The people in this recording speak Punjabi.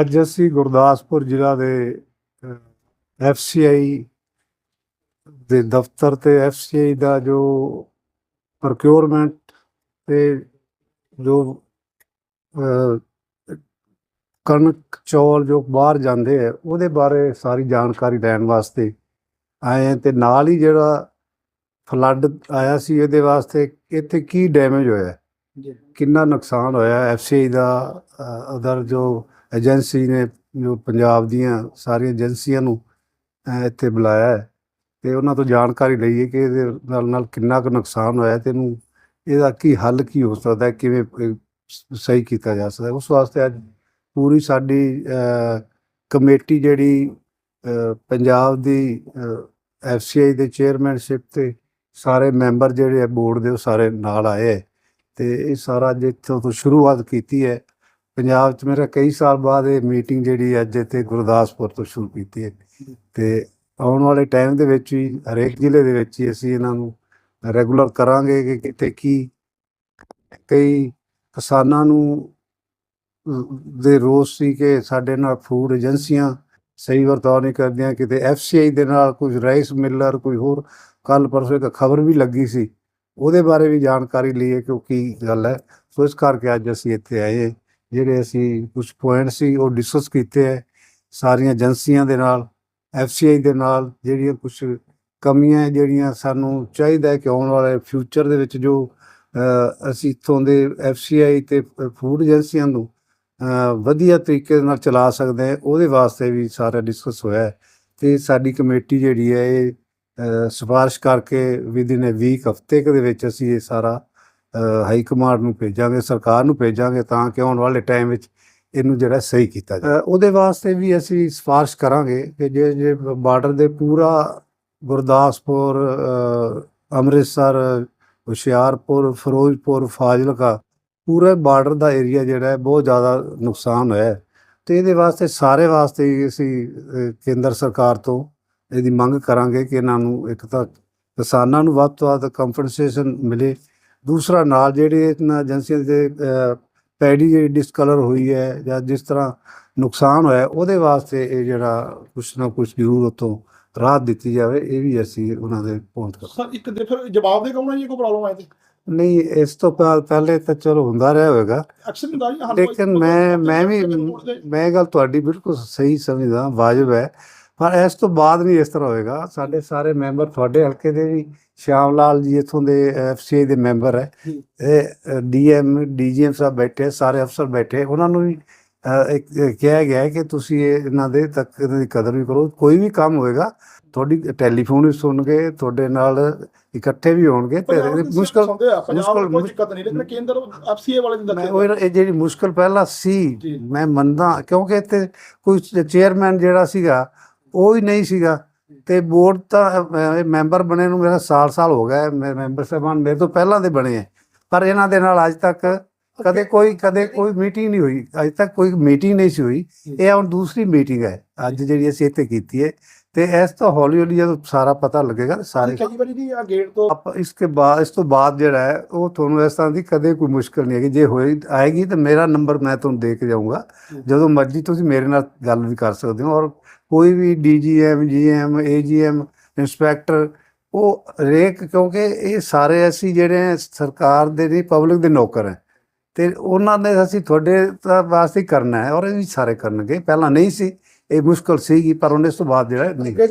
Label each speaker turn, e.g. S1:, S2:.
S1: ਅੱਜ ਅਸੀਂ ਗੁਰਦਾਸਪੁਰ ਜ਼ਿਲ੍ਹਾ ਦੇ ਐਫਸੀਆਈ ਦੇ ਦਫ਼ਤਰ ਤੇ ਐਫਸੀਆਈ ਦਾ ਜੋ ਪ੍ਰੋਕਿਉਰਮੈਂਟ ਤੇ ਜੋ ਕਣਕ ਚੌਲ ਜੋ ਬਾਹਰ ਜਾਂਦੇ ਹੈ ਉਹਦੇ ਬਾਰੇ ਸਾਰੀ ਜਾਣਕਾਰੀ ਲੈਣ ਵਾਸਤੇ ਆਏ ਤੇ ਨਾਲ ਹੀ ਜਿਹੜਾ ਫਲੱਡ ਆਇਆ ਸੀ ਇਹਦੇ ਵਾਸਤੇ ਇੱਥੇ ਕੀ ਡੈਮੇਜ ਹੋਇਆ? ਕਿੰਨਾ ਨੁਕਸਾਨ ਹੋਇਆ? ਐਫਸੀਆਈ ਦਾ ਅਦਰ ਜੋ ਏਜੰਸੀ ਨੇ ਜੋ ਪੰਜਾਬ ਦੀਆਂ ਸਾਰੀਆਂ ਏਜੰਸੀਆਂ ਨੂੰ ਇੱਥੇ ਬੁਲਾਇਆ ਹੈ। ਤੇ ਉਹਨਾਂ ਤੋਂ ਜਾਣਕਾਰੀ ਲਈਏ ਕਿ ਇਹਦੇ ਨਾਲ ਨਾਲ ਕਿੰਨਾ ਕੁ ਨੁਕਸਾਨ ਹੋਇਆ ਤੇ ਇਹਨੂੰ ਇਹਦਾ ਕੀ ਹੱਲ ਕੀ ਹੋ ਸਕਦਾ ਹੈ, ਕਿਵੇਂ ਸਹੀ ਕੀਤਾ ਜਾ ਸਕਦਾ ਉਸ ਵਾਸਤੇ ਅੱਜ ਪੂਰੀ ਸਾਡੀ ਕਮੇਟੀ ਜਿਹੜੀ ਪੰਜਾਬ ਦੀ ਐਫਸੀਆਈ ਦੇ ਚੇਅਰਮੈਨਸ਼ਿਪ ਤੇ ਸਾਰੇ ਮੈਂਬਰ ਜਿਹੜੇ ਬੋਰਡ ਦੇ ਉਹ ਸਾਰੇ ਨਾਲ ਆਏ ਹੈ। ਤੇ ਇਹ ਸਾਰਾ ਅੱਜ ਇੱਥੋਂ ਤੋਂ ਸ਼ੁਰੂਆਤ ਕੀਤੀ ਹੈ। ਪੰਜਾਬ 'ਚ ਮੇਰਾ ਕਈ ਸਾਲ ਬਾਅਦ ਇਹ ਮੀਟਿੰਗ ਜਿਹੜੀ ਅੱਜ ਇੱਥੇ ਗੁਰਦਾਸਪੁਰ ਤੋਂ ਸ਼ੁਰੂ ਕੀਤੀ ਹੈ। ਤੇ ਆਉਣ ਵਾਲੇ ਟਾਈਮ ਦੇ ਵਿੱਚ ਵੀ ਹਰੇਕ ਜ਼ਿਲ੍ਹੇ ਦੇ ਵਿੱਚ ਹੀ ਅਸੀਂ ਇਹਨਾਂ ਨੂੰ ਰੈਗੂਲਰ ਕਰਾਂਗੇ ਕਿ ਕਿਤੇ ਕੀ ਕਈ ਕਿਸਾਨਾਂ ਨੂੰ ਦੇ ਰੋਸ ਸੀ ਕਿ ਸਾਡੇ ਨਾਲ ਫੂਡ ਏਜੰਸੀਆਂ ਸਹੀ ਵਰਤਾਓ ਨਹੀਂ ਕਰਦੀਆਂ, ਕਿਤੇ ਐਫਸੀਆਈ ਦੇ ਨਾਲ ਕੁਝ ਰਾਈਸ ਮਿਲਰ ਕੋਈ ਹੋਰ ਕੱਲ ਪਰਸੋਂ ਇੱਕ ਖਬਰ ਵੀ ਲੱਗੀ ਸੀ। ਉਹਦੇ ਬਾਰੇ ਵੀ ਜਾਣਕਾਰੀ ਲਈਏ ਕਿ ਉਹ ਕੀ ਗੱਲ ਹੈ। ਸੋ ਇਸ ਕਰਕੇ ਅੱਜ ਅਸੀਂ ਇੱਥੇ ਆਏ ਜਿਹੜੇ ਅਸੀਂ ਕੁਝ ਪੁਆਇੰਟ ਸੀ ਉਹ ਡਿਸਕਸ ਕੀਤੇ ਹੈ ਸਾਰੀਆਂ ਏਜੰਸੀਆਂ ਦੇ ਨਾਲ ਐਫਸੀਆਈ ਦੇ ਨਾਲ ਜਿਹੜੀਆਂ ਕੁਝ ਕਮੀਆਂ ਜਿਹੜੀਆਂ ਸਾਨੂੰ ਚਾਹੀਦਾ ਹੈ ਕਿ ਆਉਣ ਵਾਲੇ ਫਿਊਚਰ ਦੇ ਵਿੱਚ ਜੋ ਅਸੀਂ ਇੱਥੋਂ ਦੇ ਐਫਸੀਆਈ ਤੇ ਫੂਡ ਏਜੰਸੀਆਂ ਨੂੰ ਵਧੀਆ ਤਰੀਕੇ ਨਾਲ ਚਲਾ ਸਕਦੇ ਹਾਂ ਉਹਦੇ ਵਾਸਤੇ ਵੀ ਸਾਰਾ ਡਿਸਕਸ ਹੋਇਆ ਹੈ। ਤੇ ਸਾਡੀ ਕਮੇਟੀ ਜਿਹੜੀ ਹੈ ਇਹ ਅ, ਸਿਫਾਰਿਸ਼ ਕਰਕੇ ਵਿਦਿਨ ਅ ਵੀਕ ਹਫ਼ਤੇ ਦੇ ਵਿੱਚ ਅਸੀਂ ਇਹ ਸਾਰਾ ਹਾਈ ਕਮਾਂਡ ਨੂੰ ਭੇਜਾਂਗੇ, ਸਰਕਾਰ ਨੂੰ ਭੇਜਾਂਗੇ ਤਾਂ ਕਿ ਆਉਣ ਵਾਲੇ ਟਾਈਮ ਵਿੱਚ ਇਹਨੂੰ ਜਿਹੜਾ ਸਹੀ ਕੀਤਾ ਜਾਵੇ। ਉਹਦੇ ਵਾਸਤੇ ਵੀ ਅਸੀਂ ਸਿਫਾਰਿਸ਼ ਕਰਾਂਗੇ ਕਿ ਜੇ ਜੇ ਬਾਰਡਰ ਦੇ ਪੂਰਾ ਗੁਰਦਾਸਪੁਰ ਅੰਮ੍ਰਿਤਸਰ, ਹੁਸ਼ਿਆਰਪੁਰ, ਫਿਰੋਜ਼ਪੁਰ, ਫਾਜ਼ਿਲਕਾ ਪੂਰੇ ਬਾਰਡਰ ਦਾ ਏਰੀਆ ਜਿਹੜਾ ਹੈ ਬਹੁਤ ਜ਼ਿਆਦਾ ਨੁਕਸਾਨ ਹੋਇਆ ਹੈ। ਤੇ ਇਹਦੇ ਵਾਸਤੇ, ਸਾਰੇ ਵਾਸਤੇ ਹੀ ਅਸੀਂ ਕੇਂਦਰ ਸਰਕਾਰ ਤੋਂ ਇਹਦੀ ਮੰਗ ਕਰਾਂਗੇ ਕਿ ਇਹਨਾਂ ਨੂੰ ਇੱਕ ਤਾਂ ਕਿਸਾਨਾਂ ਨੂੰ ਵੱਧ ਤੋਂ ਵੱਧ ਕੰਪਨਸੇਸ਼ਨ ਮਿਲੇ ਦੂਸਰਾ ਨਾਲ ਜਿਹੜੇ ਇਹਨਾਂ ਏਜੰਸੀਆਂ ਦੇ ਪੈਡੀ ਜਿਹੜੀ ਡਿਸਕਲਰ ਹੋਈ ਹੈ ਜਾਂ ਜਿਸ ਤਰ੍ਹਾਂ ਨੁਕਸਾਨ ਹੋਇਆ ਹੈ, ਉਹਦੇ ਵਾਸਤੇ ਇਹ ਜਿਹੜਾ ਕੁਛ ਨਾ ਕੁਛ ਜ਼ਰੂਰ ਉੱਥੋਂ ਰਾਹਤ ਦਿੱਤੀ ਜਾਵੇ ਇਹ ਵੀ ਅਸੀਂ ਉਹਨਾਂ ਦੇ ਪਹੁੰਚ ਕਰ
S2: ਸਰ ਇੱਕ ਦੇ ਫਿਰ ਜਵਾਬ ਦੇ ਕਹਣਾ ਜੀ ਕੋਈ ਪ੍ਰੋਬਲਮ ਆਏ ਤੇ?
S1: ਨਹੀਂ ਇਸ ਤੋਂ ਪਹਿ- ਪਹਿਲੇ ਤਾਂ ਚਲੋ ਹੁੰਦਾ ਰਿਹਾ ਹੋਵੇਗਾ। ਲੇਕਿਨ ਮੈਂ ਮੈਂ ਵੀ ਮੈਂ ਗੱਲ ਤੁਹਾਡੀ ਬਿਲਕੁਲ ਸਹੀ ਸਮਝਦਾ ਵਾਜਬ ਹੈ। ਪਰ ਇਸ ਤੋਂ ਬਾਅਦ ਨਹੀਂ ਇਸ ਤਰ੍ਹਾਂ ਹੋਏਗਾ। ਸਾਡੇ ਸਾਰੇ ਮੈਂਬਰ ਤੁਹਾਡੇ ਹਲਕੇ ਦੇ ਵੀ ਸ਼ਾਮ ਲਾਲ ਜੀ ਇਥੋਂ ਦੇ ਐਫਸੀਆਈ ਦੇ ਮੈਂਬਰ ਹੈ। ਇਹ ਡੀਐਮ ਡੀਜੀਐਮ ਸਾਹਿਬ ਬੈਠੇ ਸਾਰੇ ਅਫਸਰ ਬੈਠੇ। ਉਹਨਾਂ ਨੂੰ ਵੀ ਕਿਹਾ ਗਿਆ ਕਿ ਤੁਸੀਂ ਇਹ ਇਹਨਾਂ ਦੇ ਤੱਕ ਦੀ ਕਦਰ ਵੀ ਕਰੋ। ਕੋਈ ਵੀ ਕੰਮ ਹੋਏਗਾ ਤੁਹਾਡੀ ਟੈਲੀਫੋਨ ਵੀ ਸੁਣਗੇ ਤੁਹਾਡੇ ਨਾਲ ਇਕੱਠੇ ਵੀ ਹੋਣਗੇ ਤੇ ਮੁਸ਼ਕਲ
S2: ਮੁਸ਼ਕਲ ਕੋਈ ਦਿੱਕਤ ਨਹੀਂ। ਲੇਕਿਨ ਕੇਂਦਰ ਐਫਸੀਏ ਵਾਲੇ
S1: ਮੈਂ ਉਹ ਇਹ ਜਿਹੜੀ ਮੁਸ਼ਕਲ ਪਹਿਲਾਂ ਸੀ। ਮੈਂ ਮੰਨਦਾ ਕਿਉਂਕਿ ਇੱਥੇ ਕੋਈ ਚੇਅਰਮੈਨ ਜਿਹੜਾ ਸੀਗਾ ਉਹ ਹੀ ਨਹੀਂ ਸੀਗਾ। ਤੇ ਬੋਰਡ ਤਾਂ ਮੈਂਬਰ ਬਣੇ ਨੂੰ ਮੇਰਾ ਸਾਲ-ਸਾਲ ਹੋ ਗਿਆ। ਮੈਂ ਮੈਂਬਰ ਸਾਹਿਬਾਨ ਮੇਰੇ ਤੋਂ ਪਹਿਲਾਂ ਦੇ ਬਣੇ ਹੈ ਪਰ ਇਹਨਾਂ ਦੇ ਨਾਲ ਅੱਜ ਤੱਕ ਕਦੇ ਕੋਈ ਕਦੇ ਕੋਈ ਮੀਟਿੰਗ ਨਹੀਂ ਹੋਈ। ਅੱਜ ਤੱਕ ਕੋਈ ਮੀਟਿੰਗ ਨਹੀਂ ਸੀ ਹੋਈ। ਇਹ ਹੁਣ ਦੂਸਰੀ ਮੀਟਿੰਗ ਹੈ। ਅੱਜ ਜਿਹੜੀ ਅਸੀਂ ਇੱਥੇ ਕੀਤੀ ਹੈ। ਤੇ ਇਸ ਤੋਂ ਹੌਲੀ ਹੌਲੀ ਜਦੋਂ ਸਾਰਾ ਪਤਾ ਲੱਗੇਗਾ ਤਾਂ ਸਾਰੇ
S2: ਕਈ ਵਾਰੀ ਜੀ ਆ ਗੇਟ ਤੋਂ
S1: ਆਪ ਇਸਕੇ ਬਾਅਦ ਇਸ ਤੋਂ ਬਾਅਦ ਜਿਹੜਾ ਹੈ ਉਹ ਤੁਹਾਨੂੰ ਇਸ ਤਰ੍ਹਾਂ ਦੀ ਕਦੇ ਕੋਈ ਮੁਸ਼ਕਲ ਨਹੀਂ ਹੈਗੀ। ਜੇ ਹੋਏ ਆਏਗੀ ਤਾਂ ਮੇਰਾ ਨੰਬਰ ਮੈਂ ਤੁਹਾਨੂੰ ਦੇ ਕੇ ਜਾਊਂਗਾ। ਜਦੋਂ ਮਰਜ਼ੀ ਤੁਸੀਂ ਮੇਰੇ ਨਾਲ ਗੱਲ ਵੀ ਕਰ ਸਕਦੇ ਹੋ। ਔਰ ਕੋਈ ਵੀ ਡੀਜੀਐਮ ਜੀਐਮ ਏਜੀਐਮ ਇੰਸਪੈਕਟਰ ਉਹ ਰੇਕ ਕਿਉਂਕਿ ਇਹ ਸਾਰੇ ਅਸੀਂ ਜਿਹੜੇ ਹੈ ਸਰਕਾਰ ਦੇ ਨਹੀਂ ਪਬਲਿਕ ਦੇ ਨੌਕਰ ਹੈ। ਤੇ ਉਹਨਾਂ ਨੇ ਅਸੀਂ ਤੁਹਾਡੇ ਵਾਸਤੇ ਕਰਨਾ ਹੈ ਔਰ ਇਹ ਵੀ ਸਾਰੇ ਕਰਨਗੇ। ਪਹਿਲਾਂ ਨਹੀਂ ਸੀ। ਇਹ ਮੁਸ਼ਕਲ ਸੀਗੀ ਪਰ ਉਹਨੇ ਇਸ ਤੋਂ ਬਾਅਦ ਜਿਹੜਾ ਨਹੀਂ।
S2: ਅੱਗੇ